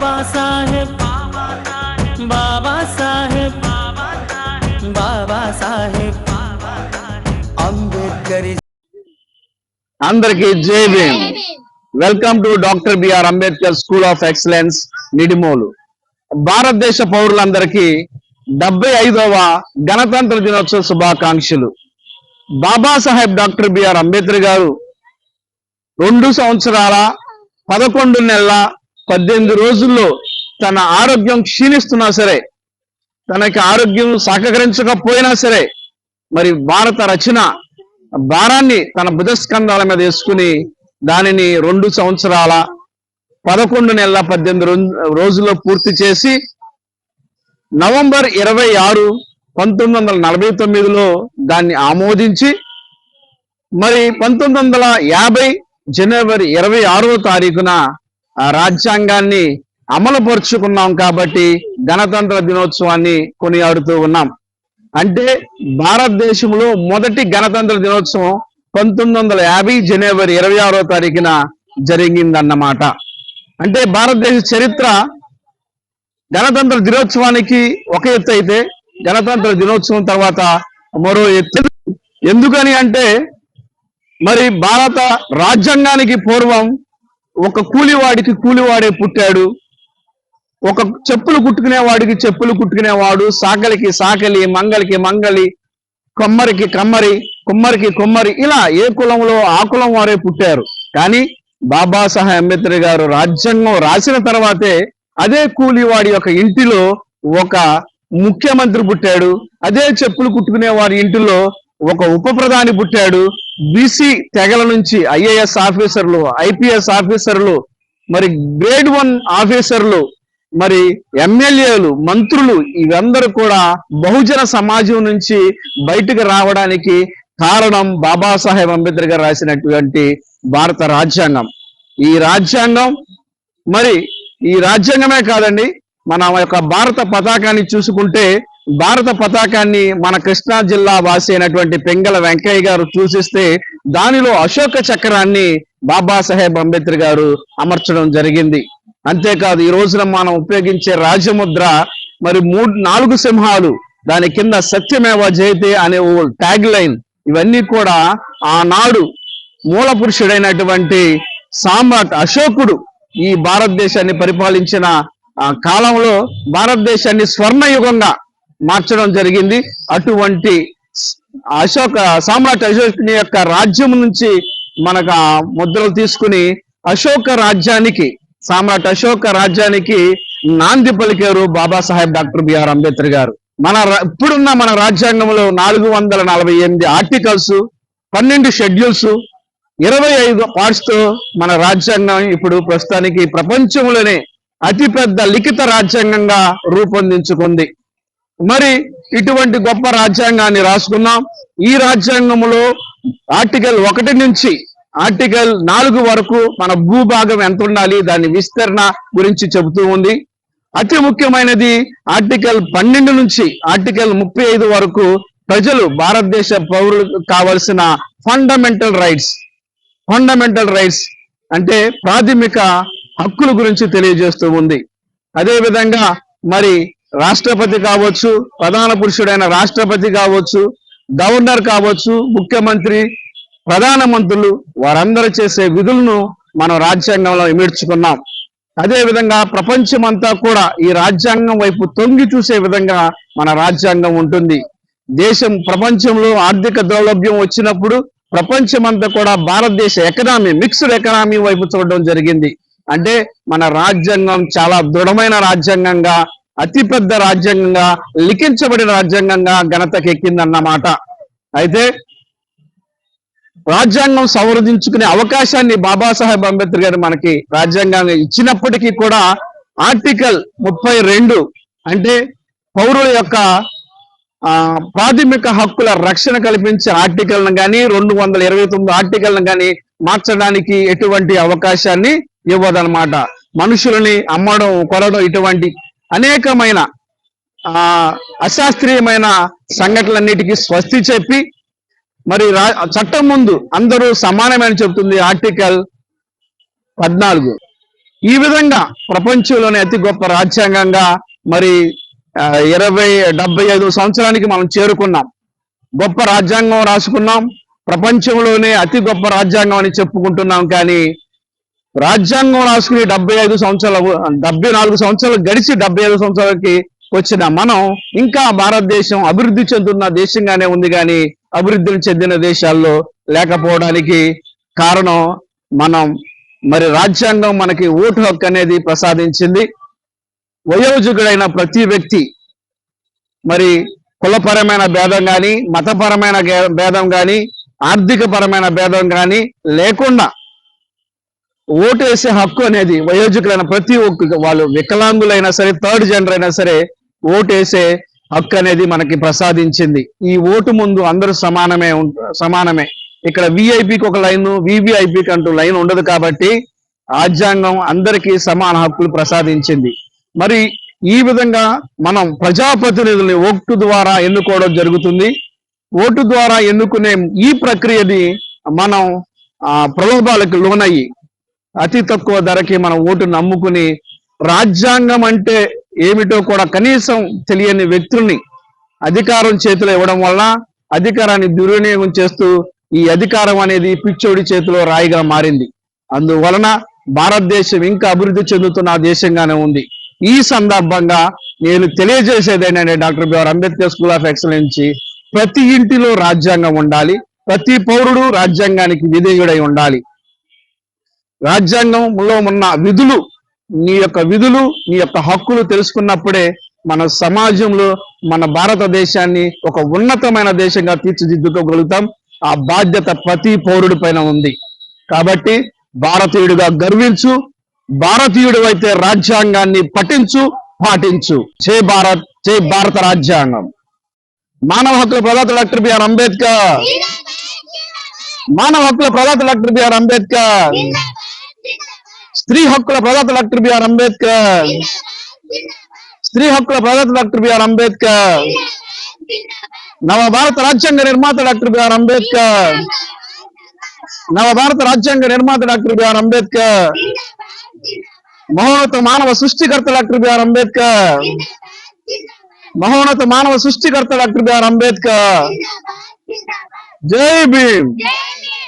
బాబా సాహెబ్ బాబా సాహెబ్ బాబా సాహెబ్ అంబేద్కర్ అందరికి Jai Bhim. Welcome to doctor BR Ambedkar school of excellence Nidimolu. భారతదేశ పౌరులందరికీ డెబ్బై ఐదవ గణతంత్ర దినోత్సవ శుభాకాంక్షలు. బాబాసాహెబ్ డాక్టర్ బిఆర్ అంబేద్కర్ గారు రెండు సంవత్సరాల పదకొండు నెలల పద్దెనిమిది రోజుల్లో తన ఆరోగ్యం క్షీణిస్తున్నా సరే తనకి ఆరోగ్యం సహకరించకపోయినా సరే మరి భారత రచన భారాన్ని తన బుధస్కంధాల మీద వేసుకుని దానిని రెండు సంవత్సరాల పదకొండు నెలల పద్దెనిమిది రోజుల్లో పూర్తి చేసి నవంబర్ ఇరవై ఆరు పంతొమ్మిది వందల నలభై తొమ్మిదిలో దాన్ని ఆమోదించి మరి పంతొమ్మిది వందల యాభై జనవరి ఇరవై ఆరవ తారీఖున రాజ్యాంగాన్ని అమలుపరుచుకున్నాం కాబట్టి గణతంత్ర దినోత్సవాన్ని కొనియాడుతూ ఉన్నాం. అంటే భారతదేశంలో మొదటి గణతంత్ర దినోత్సవం పంతొమ్మిది వందల యాభై జనవరి ఇరవై ఆరో తారీఖున జరిగిందన్నమాట. అంటే భారతదేశ చరిత్ర గణతంత్ర దినోత్సవానికి ఒక ఎత్తు అయితే గణతంత్ర దినోత్సవం తర్వాత మరో ఎత్తు. ఎందుకని అంటే మరి భారత రాజ్యాంగానికి పూర్వం ఒక కూలివాడికి కూలివాడే పుట్టాడు. ఒక చెప్పులు కుట్టుకునే వాడికి చెప్పులు కుట్టుకునేవాడు. సాకలికి సాకలి మంగలికి మంగలి కొమ్మరికి కమ్మరి కుమ్మరికి కుమ్మరి ఇలా ఏ కులంలో ఆ కులం వారే పుట్టారు. కానీ బాబాసాహెబ్ అంబేద్కర్ గారు రాజ్యాంగం రాసిన తర్వాతే అదే కూలివాడి యొక్క ఇంటిలో ఒక ముఖ్యమంత్రి పుట్టాడు. అదే చెప్పులు కుట్టుకునే వారి ఇంటిలో ఒక ఉప ప్రధాని పుట్టాడు. బీసీ తెగల నుంచి ఐఏఎస్ ఆఫీసర్లు ఐపీఎస్ ఆఫీసర్లు మరి గ్రేడ్ వన్ ఆఫీసర్లు మరి ఎమ్మెల్యేలు మంత్రులు ఇవందరూ కూడా బహుజన సమాజం నుంచి బయటకు రావడానికి కారణం బాబాసాహెబ్ అంబేద్కర్ గారు రాసినటువంటి భారత రాజ్యాంగం. ఈ రాజ్యాంగం మరి ఈ రాజ్యాంగమే కాదండి మన యొక్క భారత పతాకాన్ని చూసుకుంటే భారత పతాకాన్ని మన కృష్ణా జిల్లా వాసి అయినటువంటి పెంగల వెంకయ్య గారు సూచిస్తే దానిలో అశోక చక్రాన్ని బాబాసాహెబ్ అంబేద్కర్ గారు అమర్చడం జరిగింది. అంతేకాదు ఈ రోజున మనం ఉపయోగించే రాజముద్ర మరి మూడు నాలుగు సింహాలు దాని కింద సత్యమేవ జయతే అనే ఓ ట్యాగ్ లైన్ ఇవన్నీ కూడా ఆనాడు మూల పురుషుడైనటువంటి సామ్రాట్ అశోకుడు ఈ భారతదేశాన్ని పరిపాలించిన ఆ కాలంలో భారతదేశాన్ని స్వర్ణయుగంగా మార్చడం జరిగింది. అటువంటి అశోక సామ్రాట్ అశోకుని యొక్క రాజ్యం నుంచి మనకు ముద్రలు తీసుకుని అశోక రాజ్యానికి సామ్రాట్ అశోక రాజ్యానికి నాంది పలికారు బాబాసాహెబ్ డాక్టర్ బిఆర్ అంబేద్కర్ గారు. మన రా- ఇప్పుడున్న మన రాజ్యాంగంలో నాలుగు వందల నలభై ఎనిమిది ఆర్టికల్స్ పన్నెండు షెడ్యూల్స్ ఇరవై ఐదు పార్ట్స్తో మన రాజ్యాంగం ఇప్పుడు ప్రస్తుతానికి ప్రపంచంలోనే అతిపెద్ద లిఖిత రాజ్యాంగంగా రూపొందించుకుంది. మరి ఇటువంటి గొప్ప రాజ్యాంగాన్ని రాసుకున్నాం ఈ రాజ్యాంగంలో ఆర్టికల్ ఒకటి నుంచి ఆర్టికల్ నాలుగు వరకు మన భూభాగం ఎంత ఉండాలి దాని విస్తరణ గురించి చెబుతూ ఉంది. అతి ముఖ్యమైనది ఆర్టికల్ పన్నెండు నుంచి ఆర్టికల్ ముప్పై ఐదు వరకు ప్రజలు భారతదేశ పౌరులకు కావలసిన ఫండమెంటల్ రైట్స్ ఫండమెంటల్ రైట్స్ అంటే ప్రాథమిక హక్కుల గురించి తెలియజేస్తూ ఉంది. అదేవిధంగా మరి రాష్ట్రపతి కావచ్చు ప్రధాన పురుషుడైన రాష్ట్రపతి కావచ్చు గవర్నర్ కావచ్చు ముఖ్యమంత్రి ప్రధాన మంత్రులు వారందరూ చేసే విధులను మనం రాజ్యాంగంలో ఇమిడ్చుకున్నాం. అదే విధంగా ప్రపంచమంతా కూడా ఈ రాజ్యాంగం వైపు తొంగి చూసే విధంగా మన రాజ్యాంగం ఉంటుంది. దేశం ప్రపంచంలో ఆర్థిక దౌలభ్యం వచ్చినప్పుడు ప్రపంచమంతా కూడా భారతదేశ ఎకనామీ మిక్స్డ్ ఎకనామీ వైపు చూడడం జరిగింది. అంటే మన రాజ్యాంగం చాలా దృఢమైన రాజ్యాంగంగా అతిపెద్ద రాజ్యాంగంగా లిఖించబడిన రాజ్యాంగంగా ఘనతకెక్కిందన్నమాట అయితే రాజ్యాంగం సంవర్ధించుకునే అవకాశాన్ని బాబాసాహెబ్ అంబేద్కర్ గారు మనకి రాజ్యాంగాన్ని ఇచ్చినప్పటికీ కూడా ఆర్టికల్ ముప్పై రెండు అంటే పౌరుల యొక్క ఆ, ప్రాథమిక హక్కుల రక్షణ కల్పించే ఆర్టికల్ను కానీ రెండు వందల ఇరవై తొమ్మిది ఆర్టికల్ను కానీ మార్చడానికి ఎటువంటి అవకాశాన్ని ఇవ్వదన్నమాట. మనుషులని అమ్మడం కొరడం ఇటువంటి అనేకమైన ఆ అశాస్త్రీయమైన సంఘటనలన్నిటికీ స్వస్తి చెప్పి మరి రా- చట్టం ముందు అందరూ సమానమని చెబుతుంది ఆర్టికల్ పద్నాలుగు. ఈ విధంగా ప్రపంచంలోనే అతి గొప్ప రాజ్యాంగంగా మరి ఆ, ఇరవై డెబ్బై ఐదు సంవత్సరానికి మనం చేరుకున్నాం. గొప్ప రాజ్యాంగం రాసుకున్నాం. ప్రపంచంలోనే అతి గొప్ప రాజ్యాంగం అని చెప్పుకుంటున్నాం కానీ రాజ్యాంగం రాసుకుని డెబ్బై ఐదు సంవత్సరాలు డెబ్బై నాలుగు సంవత్సరాలు గడిచి డెబ్బై ఐదు సంవత్సరాలకి వచ్చిన మనం ఇంకా భారతదేశం అభివృద్ధి చెందుతున్న దేశంగానే ఉంది కానీ అభివృద్ధిని చెందిన దేశాల్లో లేకపోవడానికి కారణం మనం మరి రాజ్యాంగం మనకి ఓటు హక్కు అనేది ప్రసాదించింది. వయోజకుడైన ప్రతి వ్యక్తి మరి కులపరమైన భేదం కానీ మతపరమైన భేదం కానీ ఆర్థిక పరమైన భేదం కానీ లేకుండా ఓటు వేసే హక్కు అనేది వయోజకులైన ప్రతి ఒక్క వాళ్ళు వికలాంగులైనా సరే థర్డ్ జెండర్ అయినా సరే ఓటు వేసే హక్కు అనేది మనకి ప్రసాదించింది. ఈ ఓటు ముందు అందరూ సమానమే సమానమే. ఇక్కడ విఐపికి ఒక లైన్ వివిఐపికి అంటూ లైన్ ఉండదు కాబట్టి రాజ్యాంగం అందరికీ సమాన హక్కులు ప్రసాదించింది. మరి ఈ విధంగా మనం ప్రజాప్రతినిధుల్ని ఓటు ద్వారా ఎన్నుకోవడం జరుగుతుంది. ఓటు ద్వారా ఎన్నుకునే ఈ ప్రక్రియని మనం ఆ, ప్రలోభాలకు లోనయ్యి అతి తక్కువ ధరకి మనం ఓటు నమ్ముకుని రాజ్యాంగం అంటే ఏమిటో కూడా కనీసం తెలియని వ్యక్తుల్ని అధికారం చేతిలో ఇవ్వడం వల్ల అధికారాన్ని దుర్వినియోగం చేస్తూ ఈ అధికారం అనేది పిచ్చోడి చేతిలో రాయిగా మారింది. అందువలన భారతదేశం ఇంకా అభివృద్ధి చెందుతున్న దేశంగానే ఉంది. ఈ సందర్భంగా నేను తెలియజేసేది ఏంటంటే doctor BR Ambedkar school of excellence ప్రతి ఇంటిలో రాజ్యాంగం ఉండాలి. ప్రతి పౌరుడు రాజ్యాంగానికి విధేయుడై ఉండాలి. రాజ్యాంగంలో ఉన్న విధులు నీ యొక్క విధులు నీ యొక్క హక్కులు తెలుసుకున్నప్పుడే మన సమాజంలో మన భారతదేశాన్ని ఒక ఉన్నతమైన దేశంగా తీర్చిదిద్దుకోగలుగుతాం. ఆ బాధ్యత ప్రతి పౌరుడి పైన ఉంది. కాబట్టి భారతీయుడిగా గర్వించు భారతీయుడు అయితే రాజ్యాంగాన్ని పఠించు పాటించు. చే భారత్ చే భారత రాజ్యాంగం. మానవ హక్కుల ప్రదాత డాక్టర్ బిఆర్ అంబేద్కర్. మానవ హక్కుల ప్రదాత డాక్టర్ బిఆర్ అంబేద్కర్. స్త్రీ హక్కుల ప్రదాత డాక్టర్ బిఆర్ అంబేద్కర్ స్త్రీ హక్కుల ప్రదాత డాక్టర్ బిఆర్ అంబేద్కర్ నవ భారత రాజ్యాంగ నిర్మాత డాక్టర్ బిఆర్ అంబేద్కర్ నవ భారత రాజ్యాంగ నిర్మాత డాక్టర్ బిఆర్ అంబేద్కర్ మహోన్నత మానవ సృష్టికర్త డాక్టర్ బిఆర్ అంబేద్కర్ మహోన్నత మానవ సృష్టికర్త డాక్టర్ బిఆర్ అంబేద్కర్ జై భీమ్ జై